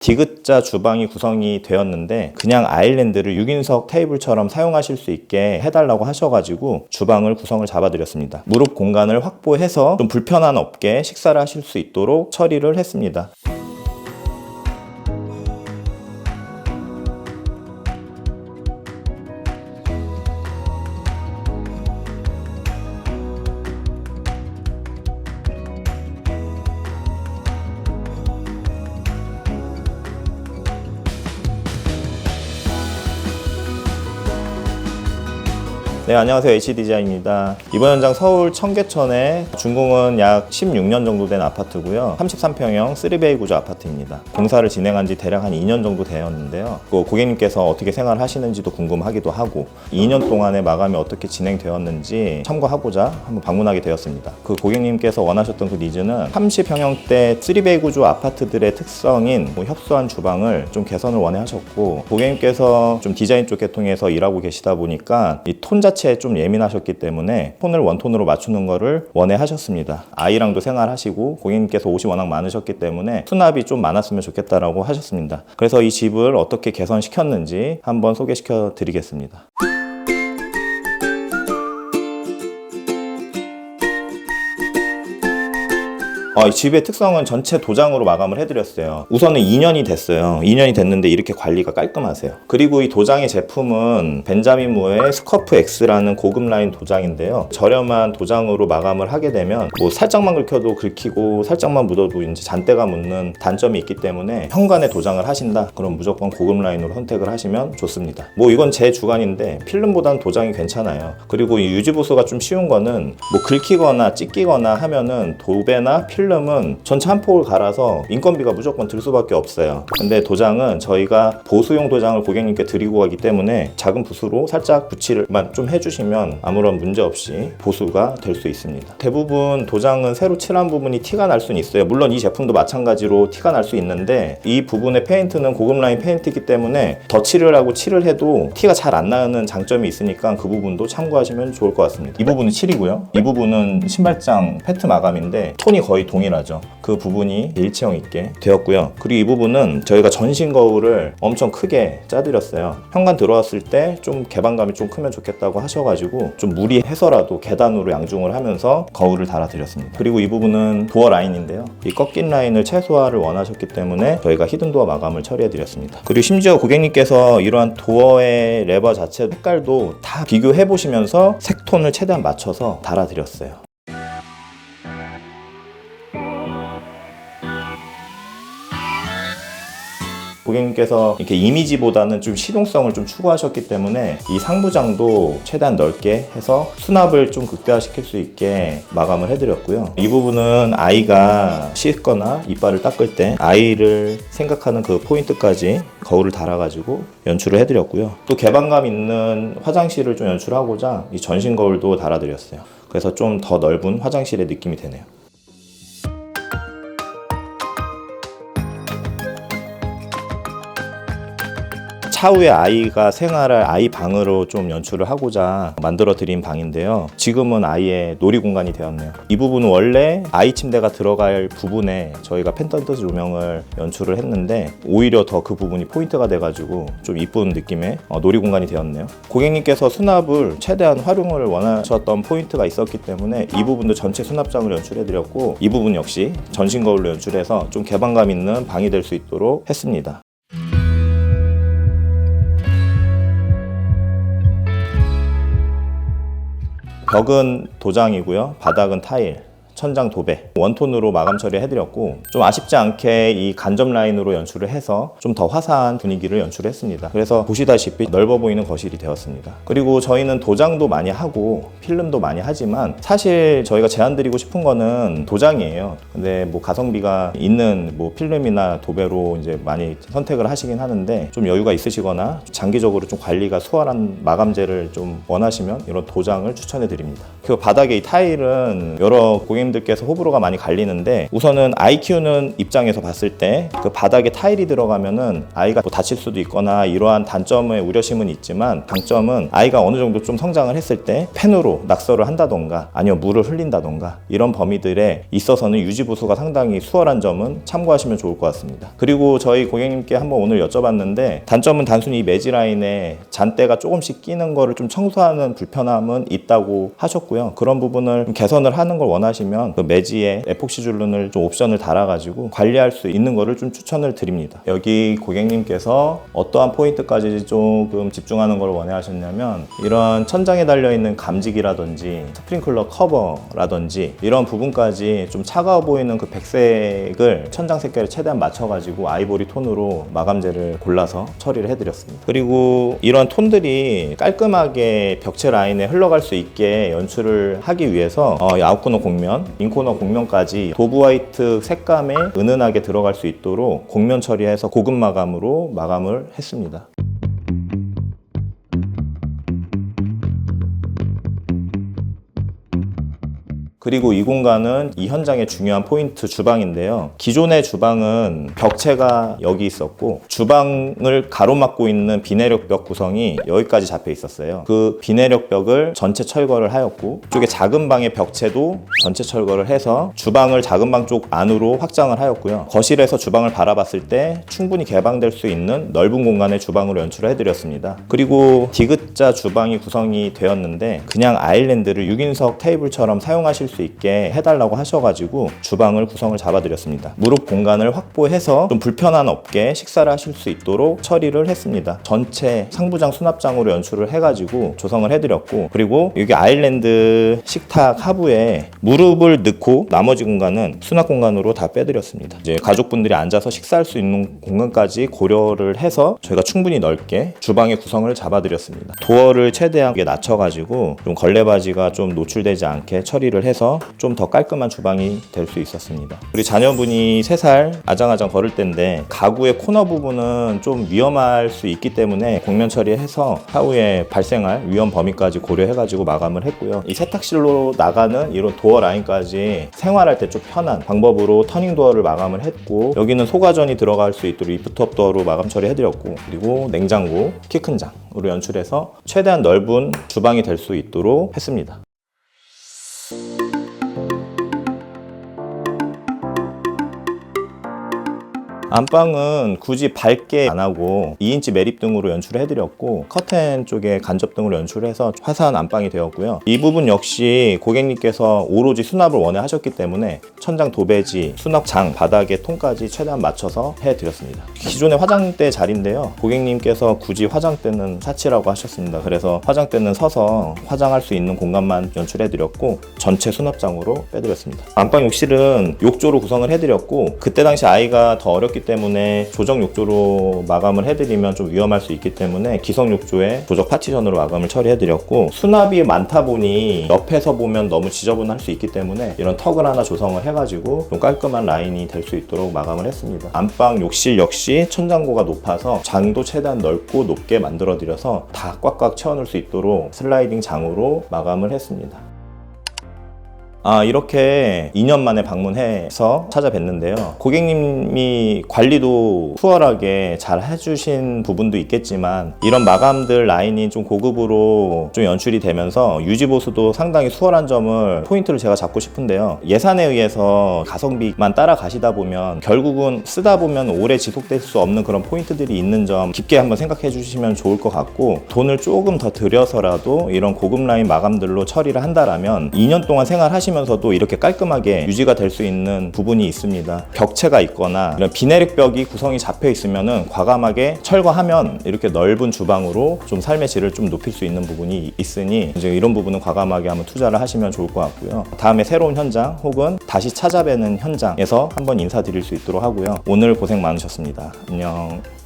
디귿자 주방이 구성이 되었는데 그냥 아일랜드를 6인석 테이블처럼 사용하실 수 있게 해달라고 하셔가지고 주방을 구성을 잡아드렸습니다. 무릎 공간을 확보해서 좀 불편한 없게 식사를 하실 수 있도록 처리를 했습니다. 네, 안녕하세요. HD자입니다. 이번 현장 서울 청계천에 준공은 약 16년 정도 된 아파트고요. 33평형 3베이 구조 아파트입니다. 공사를 진행한 지 대략 한 2년 정도 되었는데요. 그 고객님께서 어떻게 생활하시는지도 궁금하기도 하고 2년 동안의 마감이 어떻게 진행되었는지 참고하고자 한번 방문하게 되었습니다. 그 고객님께서 원하셨던 그 니즈는 30평형대 3베이 구조 아파트들의 특성인 뭐 협소한 주방을 좀 개선을 원해 하셨고 고객님께서 좀 디자인 쪽 계통에서 일하고 계시다 보니까 이 톤에 좀 예민하셨기 때문에 톤을 원톤으로 맞추는 거를 원해 하셨습니다. 아이랑도 생활하시고 고객님께서 옷이 워낙 많으셨기 때문에 수납이 좀 많았으면 좋겠다라고 하셨습니다. 그래서 이 집을 어떻게 개선시켰는지 한번 소개시켜 드리겠습니다. 어, 이 집의 특성은 전체 도장으로 마감을 해드렸어요. 우선은 2년이 됐어요. 2년이 됐는데 이렇게 관리가 깔끔하세요. 그리고 이 도장의 제품은 벤자민 무어의 스커프 X라는 고급 라인 도장인데요. 저렴한 도장으로 마감을 하게 되면 뭐 살짝만 긁혀도 긁히고 살짝만 묻어도 이제 잔때가 묻는 단점이 있기 때문에 현관에 도장을 하신다. 그럼 무조건 고급 라인으로 선택을 하시면 좋습니다. 뭐 이건 제 주관인데 필름보다는 도장이 괜찮아요. 그리고 이 유지 보수가 좀 쉬운 거는 뭐 긁히거나 찢기거나 하면은 도배나 필름 은 전체 한 폭을 갈아서 인건비가 무조건 들 수밖에 없어요. 근데 도장은 저희가 보수용 도장을 고객님께 드리고 가기 때문에 작은 붓으로 살짝 붙이를만 좀 해주시면 아무런 문제 없이 보수가 될 수 있습니다. 대부분 도장은 새로 칠한 부분이 티가 날 수는 있어요. 물론 이 제품도 마찬가지로 티가 날 수 있는데 이 부분의 페인트는 고급 라인 페인트이기 때문에 덧칠을 하고 칠을 해도 티가 잘 안 나는 장점이 있으니까 그 부분도 참고하시면 좋을 것 같습니다. 이 부분은 칠이고요. 이 부분은 신발장 페트 마감인데 톤이 거의 동 일하죠. 그 부분이 일체형 있게 되었고요. 그리고 이 부분은 저희가 전신 거울을 엄청 크게 짜드렸어요. 현관 들어왔을 때 좀 개방감이 좀 크면 좋겠다고 하셔가지고 좀 무리해서라도 계단으로 양중을 하면서 거울을 달아드렸습니다. 그리고 이 부분은 도어 라인인데요. 이 꺾인 라인을 최소화를 원하셨기 때문에 저희가 히든 도어 마감을 처리해드렸습니다. 그리고 심지어 고객님께서 이러한 도어의 레버 자체 색깔도 다 비교해 보시면서 색톤을 최대한 맞춰서 달아드렸어요. 고객님께서 이렇게 이미지보다는 좀 실용성을 좀 추구하셨기 때문에 이 상부장도 최대한 넓게 해서 수납을 좀 극대화시킬 수 있게 마감을 해드렸고요. 이 부분은 아이가 씻거나 이빨을 닦을 때 아이를 생각하는 그 포인트까지 거울을 달아가지고 연출을 해드렸고요. 또 개방감 있는 화장실을 좀 연출하고자 이 전신 거울도 달아드렸어요. 그래서 좀 더 넓은 화장실의 느낌이 되네요. 차후에 아이가 생활할 아이 방으로 좀 연출을 하고자 만들어 드린 방인데요. 지금은 아이의 놀이 공간이 되었네요. 이 부분은 원래 아이 침대가 들어갈 부분에 저희가 펜던트 조명을 연출을 했는데 오히려 더 그 부분이 포인트가 돼가지고 좀 이쁜 느낌의 어, 놀이 공간이 되었네요. 고객님께서 수납을 최대한 활용을 원하셨던 포인트가 있었기 때문에 이 부분도 전체 수납장을 연출해 드렸고 이 부분 역시 전신 거울로 연출해서 좀 개방감 있는 방이 될 수 있도록 했습니다. 벽은 도장이고요. 바닥은 타일. 천장 도배 원톤으로 마감 처리해드렸고 좀 아쉽지 않게 이 간접 라인으로 연출을 해서 좀 더 화사한 분위기를 연출했습니다. 그래서 보시다시피 넓어 보이는 거실이 되었습니다. 그리고 저희는 도장도 많이 하고 필름도 많이 하지만 사실 저희가 제안드리고 싶은 거는 도장이에요. 근데 뭐 가성비가 있는 뭐 필름이나 도배로 이제 많이 선택을 하시긴 하는데 좀 여유가 있으시거나 장기적으로 좀 관리가 수월한 마감재를 좀 원하시면 이런 도장을 추천해 드립니다. 그 바닥에 이 타일은 여러 고객님 고객님들께서 호불호가 많이 갈리는데 우선은 아이 키우는 입장에서 봤을 때 그 바닥에 타일이 들어가면은 아이가 뭐 다칠 수도 있거나 이러한 단점의 우려심은 있지만 장점은 아이가 어느 정도 좀 성장을 했을 때 펜으로 낙서를 한다던가 아니면 물을 흘린다던가 이런 범위들에 있어서는 유지 보수가 상당히 수월한 점은 참고하시면 좋을 것 같습니다. 그리고 저희 고객님께 한번 오늘 여쭤봤는데 단점은 단순히 이 매지 라인에 잔대가 조금씩 끼는 거를 좀 청소하는 불편함은 있다고 하셨고요. 그런 부분을 좀 개선을 하는 걸 원하시면 그 매지에 에폭시 줄눈을 좀 옵션을 달아가지고 관리할 수 있는 거를 좀 추천을 드립니다. 여기 고객님께서 어떠한 포인트까지 조금 집중하는 걸 원하셨냐면 이런 천장에 달려 있는 감지기라든지 스프링클러 커버라든지 이런 부분까지 좀 차가워 보이는 그 백색을 천장 색깔에 최대한 맞춰가지고 아이보리 톤으로 마감재를 골라서 처리를 해드렸습니다. 그리고 이런 톤들이 깔끔하게 벽체 라인에 흘러갈 수 있게 연출을 하기 위해서 어, 이 아웃코너 곡면, 인코너 곡면까지 도브 화이트 색감에 은은하게 들어갈 수 있도록 곡면 처리해서 고급 마감으로 마감을 했습니다. 그리고 이 공간은 이 현장의 중요한 포인트 주방인데요. 기존의 주방은 벽체가 여기 있었고 주방을 가로막고 있는 비내력 벽 구성이 여기까지 잡혀 있었어요. 그 비내력 벽을 전체 철거를 하였고 이쪽에 작은 방의 벽체도 전체 철거를 해서 주방을 작은 방 쪽 안으로 확장을 하였고요. 거실에서 주방을 바라봤을 때 충분히 개방될 수 있는 넓은 공간의 주방으로 연출을 해드렸습니다. 그리고 디귿자 주방이 구성이 되었는데 그냥 아일랜드를 6인석 테이블처럼 사용하실 수 있게 해달라고 하셔가지고 주방을 구성을 잡아드렸습니다. 무릎 공간을 확보해서 좀 불편한 없게 식사를 하실 수 있도록 처리를 했습니다. 전체 상부장 수납장으로 연출을 해가지고 조성을 해드렸고 그리고 여기 아일랜드 식탁 하부에 무릎을 넣고 나머지 공간은 수납 공간으로 다 빼드렸습니다. 이제 가족분들이 앉아서 식사할 수 있는 공간까지 고려를 해서 저희가 충분히 넓게 주방의 구성을 잡아드렸습니다. 도어를 최대한 낮춰가지고 좀 걸레바지가 좀 노출되지 않게 처리를 해서 좀 더 깔끔한 주방이 될 수 있었습니다. 우리 자녀분이 3살 아장아장 걸을 때인데 가구의 코너 부분은 좀 위험할 수 있기 때문에 공면 처리해서 하후에 발생할 위험 범위까지 고려해가지고 마감을 했고요. 이 세탁실로 나가는 이런 도어 라인까지 생활할 때 좀 편한 방법으로 터닝 도어를 마감을 했고 여기는 소가전이 들어갈 수 있도록 리프트업 도어로 마감 처리해드렸고 그리고 냉장고 키 큰 장으로 연출해서 최대한 넓은 주방이 될 수 있도록 했습니다. 안방은 굳이 밝게 안 하고 2인치 매립 등으로 연출을 해드렸고 커튼 쪽에 간접등으로 연출해서 화사한 안방이 되었고요. 이 부분 역시 고객님께서 오로지 수납을 원해 하셨기 때문에 천장 도배지, 수납장, 바닥에 통까지 최대한 맞춰서 해드렸습니다. 기존의 화장대 자리인데요. 고객님께서 굳이 화장대는 사치라고 하셨습니다. 그래서 화장대는 서서 화장할 수 있는 공간만 연출해드렸고 전체 수납장으로 빼드렸습니다. 안방 욕실은 욕조로 구성을 해드렸고 그때 당시 아이가 더 어렸기 때문에 조정 욕조로 마감을 해드리면 좀 위험할 수 있기 때문에 기성 욕조에 조적 파티션으로 마감을 처리해드렸고 수납이 많다 보니 옆에서 보면 너무 지저분할 수 있기 때문에 이런 턱을 하나 조성을 해가지고 좀 깔끔한 라인이 될 수 있도록 마감을 했습니다. 안방 욕실 역시 천장고가 높아서 장도 최대한 넓고 높게 만들어드려서 다 꽉꽉 채워넣을 수 있도록 슬라이딩 장으로 마감을 했습니다. 아, 이렇게 2년 만에 방문해서 찾아뵀는데요. 고객님이 관리도 수월하게 잘 해주신 부분도 있겠지만, 이런 마감들 라인이 좀 고급으로 좀 연출이 되면서 유지보수도 상당히 수월한 점을 포인트를 제가 잡고 싶은데요. 예산에 의해서 가성비만 따라가시다 보면 결국은 쓰다 보면 오래 지속될 수 없는 그런 포인트들이 있는 점 깊게 한번 생각해 주시면 좋을 것 같고, 돈을 조금 더 들여서라도 이런 고급 라인 마감들로 처리를 한다라면 2년 동안 생활하시 하시면서도 이렇게 깔끔하게 유지가 될 수 있는 부분이 있습니다. 벽체가 있거나 이런 비내릭 벽이 구성이 잡혀 있으면은 과감하게 철거하면 이렇게 넓은 주방으로 좀 삶의 질을 좀 높일 수 있는 부분이 있으니 이제 이런 부분은 과감하게 한번 투자를 하시면 좋을 것 같고요. 다음에 새로운 현장 혹은 다시 찾아뵈는 현장에서 한번 인사드릴 수 있도록 하고요. 오늘 고생 많으셨습니다. 안녕.